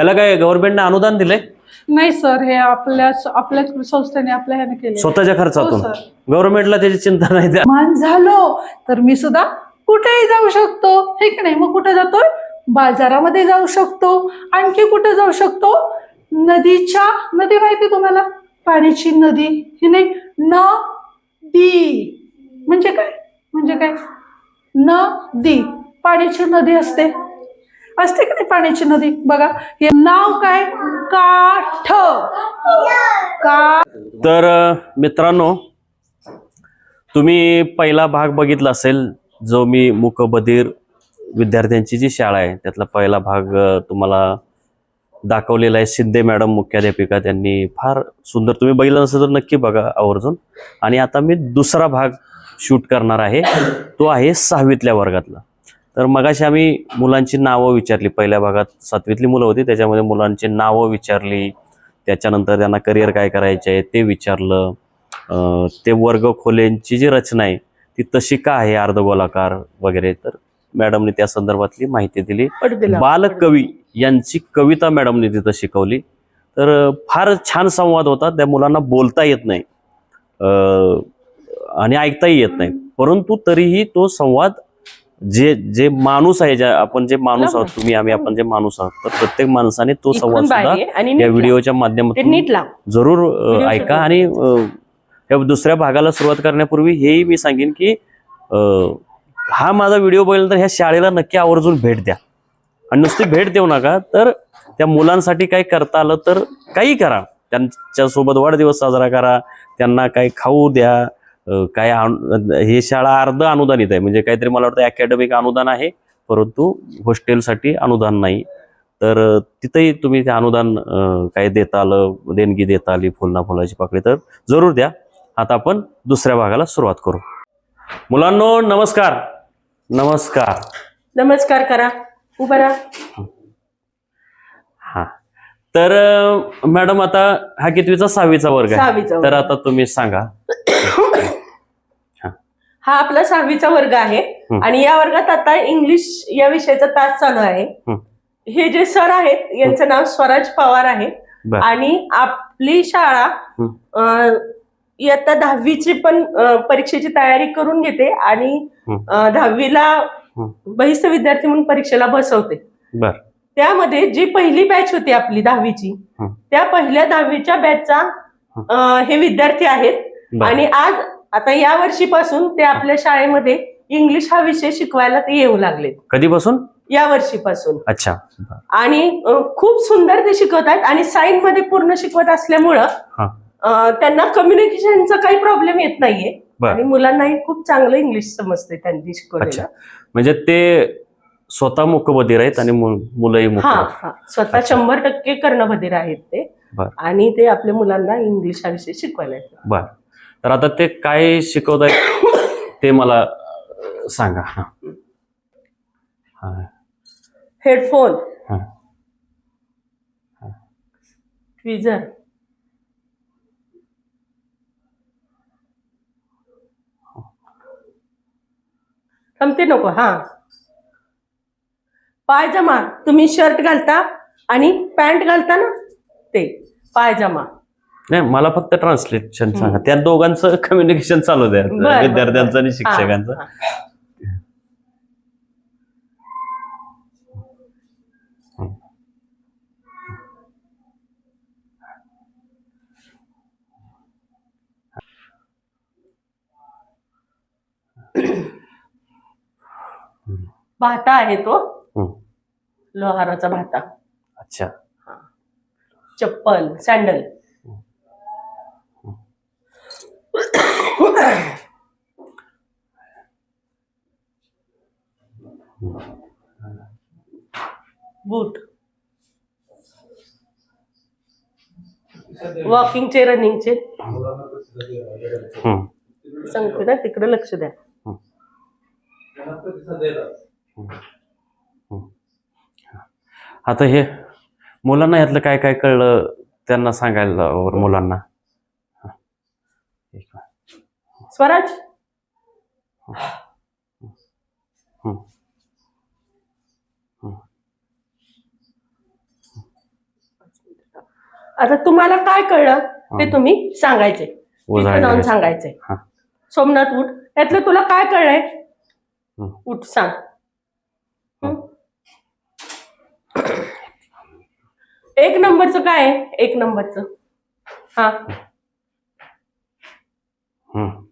त्याला काय गव्हर्नमेंटने अनुदान दिलंय? नाही सर हे आपल्याच आपल्याच संस्थेने आपल्या ह्याने केले स्वतःच्या खर्चातून? हो, सर. गव्हर्नमेंटला त्याची चिंता नाही मान झालो तर मी सुद्धा कुठेही जाऊ शकतो. हे की नाही? मग कुठे जातोय? बाजारामध्ये जाऊ शकतो. आणखी कुठे जाऊ शकतो? नदीच्या नदी माहिती तुम्हाला? पाण्याची नदी. ही नाही नदी. म्हणजे काय? म्हणजे काय? नदी. पाण्याची नदी असते. असते का नाही पाण्याची नदी? बघा हे नाव काय? काठ. का तर मित्रांनो तुम्ही पहिला भाग बघितला असेल जो मी मुकबधीर विद्यार्थ्यांची जी शाळा आहे त्यातला पहिला भाग तुम्हाला दाखवलेला आहे शिंदे मॅडम मुख्याध्यापिका. त्यांनी फार सुंदर तुम्ही बघितलं नसेल तर नक्की बघा आवर्जून. आणि आता मी दुसरा भाग शूट करणार आहे. तो आहे सहावीतल्या वर्गातला. तर मगाशी आम्ही मुलांची नावं विचारली. पहिल्या भागात सातवीतली मुलं होती त्याच्यामध्ये मुलांची नावं विचारली. त्याच्यानंतर त्यांना करिअर काय करायचे आहे ते विचारलं. ते वर्ग खोल्यांची जी रचना आहे ती तशी का आहे अर्धगोलाकार वगैरे? तर मॅडमने त्या संदर्भातली माहिती दिली. बालकवी यांची कविता मॅडमने तिथं शिकवली. तर फार छान संवाद होता. त्या मुलांना बोलता येत नाही. आणि ऐकताही येत नाही. परंतु तरीही तो संवाद जे जे माणूस आहे ज्या आपण जे माणूस आहोत तुम्ही आम्ही आपण जे माणूस आहोत तर प्रत्येक माणसाने तो संवाद सुद्धा ये. व्हिडिओच्या माध्यमातून जरूर ऐका. आणि या दुसऱ्या भागाला सुरुवात करण्यापूर्वी हेही मी सांगेन की हा माझा व्हिडिओ बघितल्यानंतर ह्या शाळेला नक्की आवर्जून भेट द्या आणि नुसती भेट देऊ नका तर त्या मुलांसाठी काही करता आलं तर काही करा त्यांच्यासोबत वाढदिवस साजरा करा त्यांना काही खाऊ द्या काय हे शाळा अर्ध अनुदानित आहे. म्हणजे काहीतरी मला वाटतं अकॅडमिक अनुदान आहे परंतु हॉस्टेलसाठी अनुदान नाही. तर तिथेही तिथंही तुम्ही ते अनुदान काय देता आलं देणगी देता आली फुलना फुलाची पाकळी. तर जरूर द्या. आता आपण दुसऱ्या भागाला सुरुवात करू. मुलांनो नमस्कार. नमस्कार. नमस्कार करा. उभा राहा. तर मॅडम आता हा कितवीचा सहावीचा वर्ग आहे सहावीचा वर्ग. तर आता तुम्ही सांगा हा आपला सहावीचा वर्ग आहे हं. आणि या वर्गात आता इंग्लिश या विषयाचा तास चालू आहे हं. जे सर आहेत यांचं नाव स्वराज पवार आहे बर. आणि आपली शाळा हं. अं, इयत्ता दहावीची पण अं, परीक्षेची तयारी करून घेते आणि हं. अं, दहावीला हं. बहिस्त विद्यार्थी म्हणून परीक्षेला बसवते बर त्यामध्ये जी पहिली बॅच होती आपली दहावीची. त्या पहिल्या दहावीच्या बॅचचा हे. विद्यार्थी आहेत. आणि आज आता या वर्षीपासून ते आपल्या शाळेमध्ये इंग्लिश हा विषय शिकवायला ते येऊ लागले कधीपासून? या वर्षीपासून. अच्छा. आणि खूप सुंदर ते शिकवत आहेत आणि साईन मध्ये पूर्ण शिकवत असल्यामुळं त्यांना कम्युनिकेशनचा काही प्रॉब्लेम येत नाहीये. आणि मुलांनाही खूप चांगलं इंग्लिश समजते त्यांनी अच्छा. शिकवलेलं म्हणजे ते स्वतः मुकबधीर आहेत आणि मुलंही हा हा स्वतः अच्छा. शंभर टक्के कर्णबधीर आहेत ते बर. आणि ते आपल्या मुलांना इंग्लिश हा विषय शिकवायला येतात. बर तर आता ते काय शिकवत आहेत ते मला अ, सांगा हा. हा. हेडफोन हा. ट्विझर थांबते नको हा पायजमा. तुम्ही शर्ट घालता आणि पॅन्ट घालता ना? ते. पायजमा. नाही मला फक्त ट्रान्सलेशन सांगा. त्या दोघांचं कम्युनिकेशन चालू द्या. विद्यार्थ्यांचं आणि शिक्षकांचं. भाता आहे तो. लोहाराचा भाता. अच्छा. चप्पल सँडल बूट वॉकिंगचे रनिंगचे. सांगते ना तिकडे लक्ष द्या. आता हे मुलांना यातलं काय काय कळलं त्यांना सांगायला मुलांना हा. एक मिनिट. स्वराज. आता तुम्हाला काय कळलं ते. तुम्ही सांगायचे तिथे जाऊन. सांगायचे हा. सोमनाथ उठ यातलं तुला काय कळलंय हं. उठ सांग हं? एक नंबरचं काय आहे? एक नंबरचं. हा.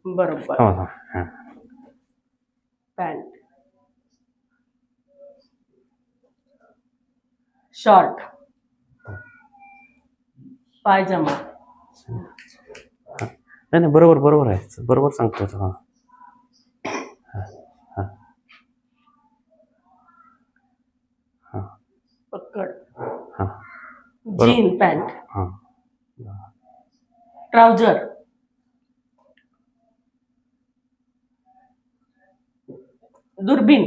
बरोबर. पॅन्ट शॉर्ट पायजमा नाही नाही बरोबर बरोबर आहे. बरोबर सांगतो हा. पक्कड हा. Jean pant. हा. ट्राउजर. दुर्बीन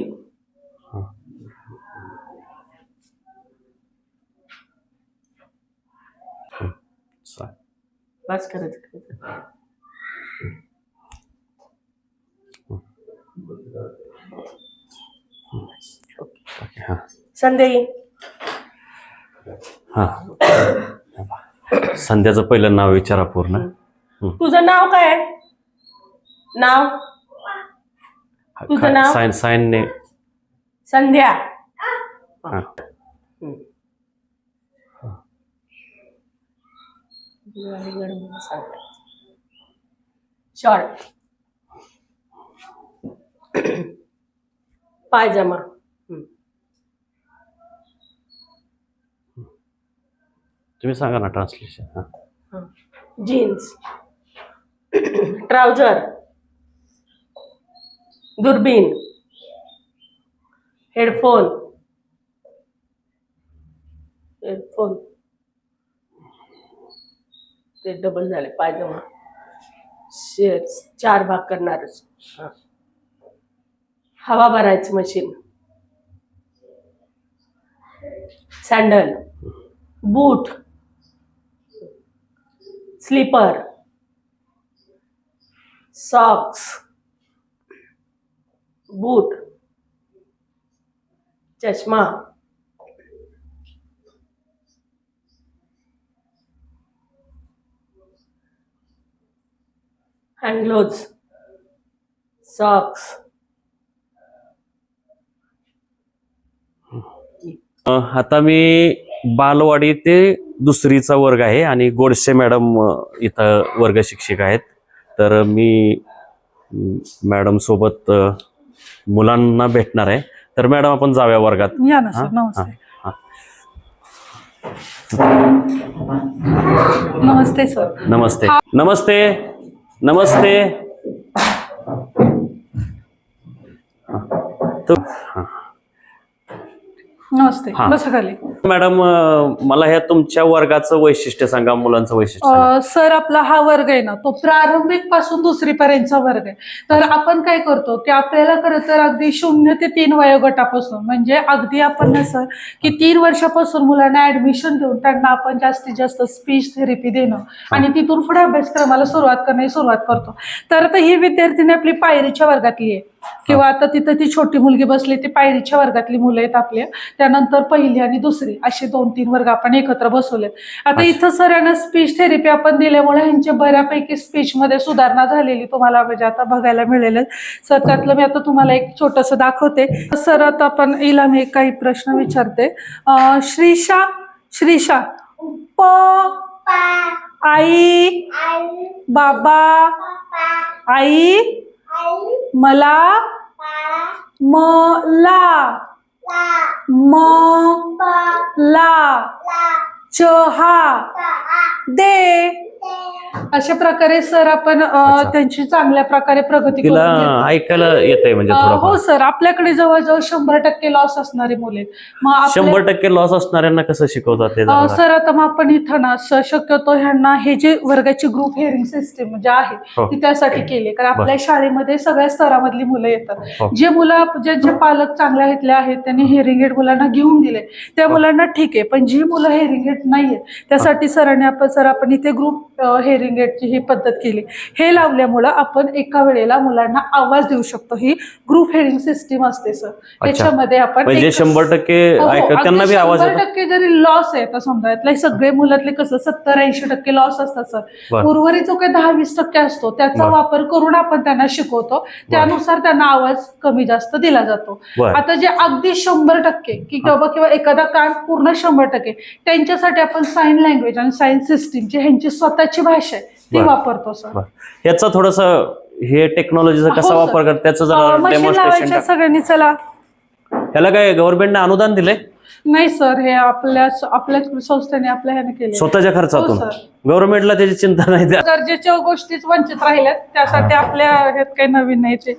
चा- बस करायचं करायचं ओके, हा. हा. संध्याचं पहिलं नाव विचारा पूर्ण. तुझं नाव काय आहे? नाव? तुझं नाव? साइन साइन ने संध्या. शॉर्ट पायजमा. तुम्ही सांगा ना ट्रान्सलेशन हा. जीन्स ट्राउजर दुर्बीन हेडफोन हेडफोन ते डबल झाले पायजमा. शेअर्स चार भाग करणारच. हवा भरायचं machine sandal boot slipper socks boot चष्मा हँड ग्लोव्ज सॉक्स. आता मी बालवाडी ते दुसरीचा वर्ग आहे आणि गोडसे मॅडम इथं वर्ग शिक्षक आहेत. तर मी मॅडम सोबत मुलांना भेटणार आहे. तर मॅडम आपण जाऊया वर्गात. नमस्ते. नमस्ते सर. नमस्ते. नमस्ते. नमस्ते. तो- हा. नमस्ते. हा. बसा खाली. मॅडम अ, मला ह्या तुमच्या वर्गाचं वैशिष्ट्य सांगा मुलांचं वैशिष्ट्य सांगा. अ, सर आपला हा वर्ग आहे ना तो प्रारंभिकपासून दुसरी पर्यंतचा वर्ग आहे. तर आपण काय करतो की आपल्याला खरं तर अगदी शून्य ते तीन वयोगटापासून म्हणजे अगदी आपण ना सर की तीन वर्षापासून मुलांना ऍडमिशन देऊन त्यांना आपण जास्तीत जास्त स्पीच थेरपी देणं आणि तिथून पुढे अभ्यासक्रमाला सुरुवात करण्याची सुरुवात करतो. तर आता ही विद्यार्थिनी आपली पायरीच्या वर्गातली आहे. किंवा आता तिथं ती छोटी मुलगी बसली ती पायरीच्या वर्गातली मुलं आहेत आपल्या त्यानंतर पहिली आणि दुसरी असे दोन तीन वर्ग आपण एकत्र बसवले. आता. इथं सर यांना स्पीच थेरपी आपण दिल्यामुळे ह्यांच्या बऱ्यापैकी स्पीच मध्ये सुधारणा झालेली तुम्हाला म्हणजे आता बघायला मिळेल सर त्यातलं मी आता तुम्हाला एक छोटस दाखवते. सर आता आपण हिला मी काही प्रश्न विचारते. अं, श्रीशा श्रीशा प आई बाबा आई मला मला म ला चहा. दे. अशा प्रकारे सर आपण अ, अच्छा. त्यांची चांगल्या प्रकारे प्रगती तिला करून घेतो. ऐकायला येत आहे म्हणजे अ, हो थोडं सर आपल्याकडे जवळजवळ शंभर टक्के लॉस असणारे मुले आहेत. मग आपल्या- शंभर टक्के लॉस असणाऱ्यांना कसं शिकवतात ते अ, जरा सांगा. सर आता मग आपण इथं ना शक्यतो ह्यांना हे जे वर्गाची ग्रुप हेअरिंग सिस्टीम जे आहे हो. ती त्यासाठी केली कारण आपल्या शाळेमध्ये सगळ्या स्तरामधली मुलं हो. येतात जे मुलं जे जे पालक चांगल्या घेतले आहेत त्यांनी हेअरिंग एड मुलांना घेऊन दिले त्या हो. मुलांना ठीक आहे पण जी मुलं हेअरिंग एड नाहीये त्यासाठी सरांनी आपण सर आपण इथे ग्रुप हेअरिंग एडची ही पद्धत केली. हे लावल्यामुळं आपण एका वेळेला मुलांना आवाज देऊ शकतो. ही ग्रुप हेअरिंग सिस्टीम असते सर त्याच्यामध्ये आपण म्हणजे शंभर टक्के हो, हो. शंभर टक्के जरी लॉस आहे समजा यातले सगळे मुलातले कसं सत्तर ऐंशी टक्के लॉस असतात सर. उर्वरित जो काही दहा वीस टक्के असतो त्याचा. वापर करून आपण त्यांना शिकवतो. त्यानुसार त्यांना आवाज कमी जास्त दिला जातो. आता जे अगदी शंभर टक्के की बाबा किंवा एखादा कान पूर्ण शंभर टक्के त्यांच्यासाठी आपण साईन लँग्वेज आणि साईन सिस्टीम जी ह्यांची स्वतःची भाषा आहे. ती बरं. वापरतो सर. याचा थोडस हे टेक्नॉलॉजीचा कसा हो, सर. वापर करतात त्याचं जरा मशीन डेमॉन्स्ट्रेशन लावायच्या सगळ्यांनी चला. याला काय गव्हर्नमेंटने अनुदान दिले नाही सर हे आपल्या आपल्याच संस्थेने आपल्या ह्याने केले स्वतःच्या खर्चातून. हो, सर. गव्हर्नमेंटला त्याची चिंता नाही गरजेच्या गोष्टीच वंचित राहिल्यात. त्यासाठी आपल्या ह्यात काही नवीन नाही ते.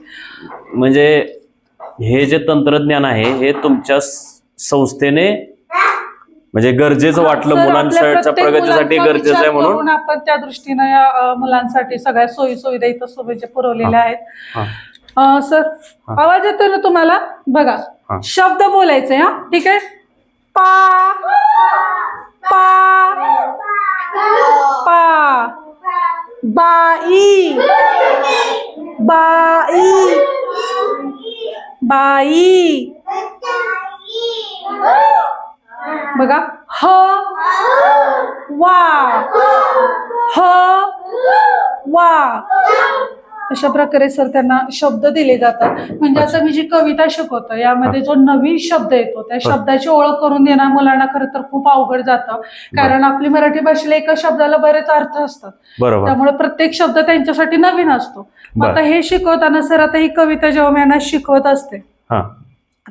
म्हणजे हे जे तंत्रज्ञान आहे हे तुमच्या स- संस्थेने म्हणजे गरजेचं वाटलं सर, आपल्या मुलांच्या प्रत्येक प्रगतीसाठी मुलांचा गरजेचं आहे विचार म्हणून. करून आपण त्या दृष्टीनं या अ, मुलांसाठी सगळ्या सोयी सुविधा इथं सुविधा पुरवलेल्या आहेत. हा. अ, सर आवाज येतोय ना तुम्हाला? बघा हा. शब्द बोलायचे हा. ठीक आहे? पा पा पा बाई बाई बाई. बघा. ह. वा. ह. वा. अशा प्रकारे सर त्यांना शब्द दिले जातात. म्हणजे आता मी जी कविता शिकवतो यामध्ये जो नवीन शब्द येतो त्या शब्दाची ओळख करून देणं मुलांना खरं तर खूप अवघड जातं. कारण आपली मराठी भाषेला एका शब्दाला बरेच अर्थ असतात. त्यामुळे प्रत्येक शब्द त्यांच्यासाठी नवीन असतो. आता हे शिकवताना सर आता ही कविता जेव्हा मी यांना शिकवत असते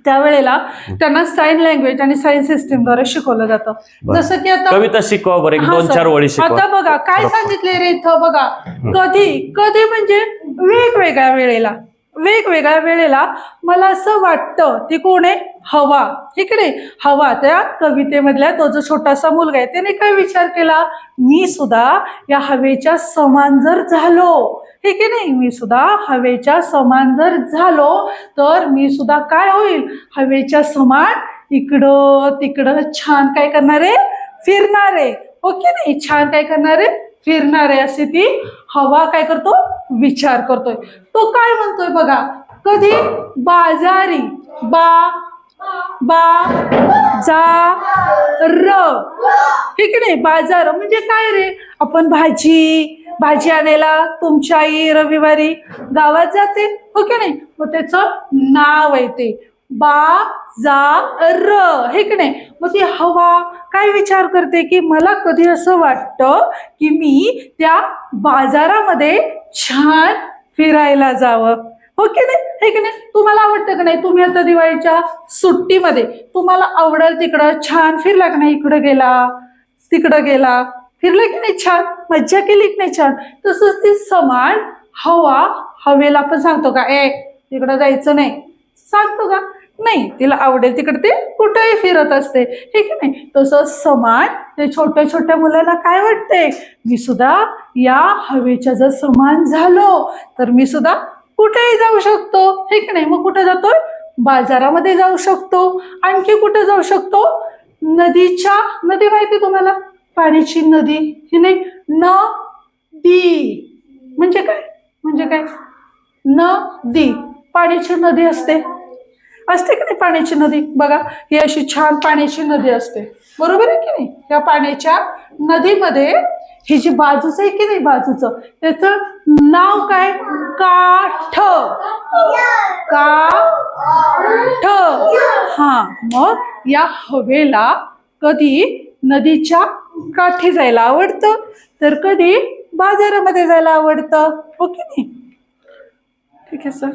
त्यावेळेला त्यांना साईन लँग्वेज आणि साईन सिस्टीमद्वारे शिकवलं जातं. जसं की आता कविता शिकवा बरं एक हा, दोन सर. चार वळी शिकवा. आता बघा काय सांगितले रे इथं बघा. कधी कधी म्हणजे वेगवेगळ्या वेळेला. वेगवेगळ्या वेळेला मला असं वाटतं ती कोण आहे? हवा. ठीक आहे हवा. त्या कवितेमधल्या तो जो छोटासा मुलगा आहे त्याने काय विचार केला? मी सुद्धा या हवेच्या समान जर झालो. ठीक आहे नाही? मी सुद्धा हवेच्या समान जर झालो तर मी सुद्धा काय होईल? हवेच्या समान इकडं तिकडं छान काय करणार? आहे फिरणार. आहे ओके नाही? छान काय करणार? आहे फिरणार. आहे अशी ती हवा काय करतो? विचार करतोय. तो काय म्हणतोय बघा? कधी? बाजारी. बा बा जा र. हे की नाही? बाजार. म्हणजे काय रे? आपण भाजी भाजी आणायला तुमच्या आई रविवारी गावात जाते. हो की नाही? मग त्याचं नाव आहे ते. बा जा र. हे की नाही? मग ती हवा काय विचार करते की मला कधी असं वाटतं की मी त्या बाजारामध्ये छान फिरायला जावं? हो की नाही? हे की नाही? तुम्हाला आवडतं का नाही? तुम्ही आता दिवाळीच्या सुट्टीमध्ये तुम्हाला आवडेल तिकडं छान फिरला का नाही? इकडं गेला तिकडं गेला. फिरला की नाही छान? मज्जा केली की नाही छान? तसंच ती समान हवा हवेला पण सांगतो का ए तिकडं जायचं नाही. सांगतो का? नाही तिला आवडेल तिकडे ते कुठेही फिरत असते. हे की नाही? तसं समान ते छोट्या छोट्या मुलाला काय वाटते मी सुद्धा या हवेच्या जर समान झालो तर मी सुद्धा कुठेही जाऊ शकतो. हे की नाही? मग कुठे जातोय? बाजारामध्ये जाऊ शकतो. आणखी कुठे जाऊ शकतो? नदीच्या नदी माहिती तुम्हाला? पाण्याची नदी. ही नाही न दी म्हणजे काय? म्हणजे काय? नदी. पाण्याची नदी असते. असते की नाही पाण्याची नदी? बघा ही अशी छान पाण्याची नदी असते. बरोबर आहे की नाही? या पाण्याच्या नदीमध्ये ही जी बाजूच आहे की नाही बाजूचं? त्याचं नाव काय? काठ. काठ. हा मग या हवेला कधी नदीच्या काठी जायला आवडतं? तर कधी बाजारामध्ये जायला आवडतं? हो ओके नाही? ठीक आहे सर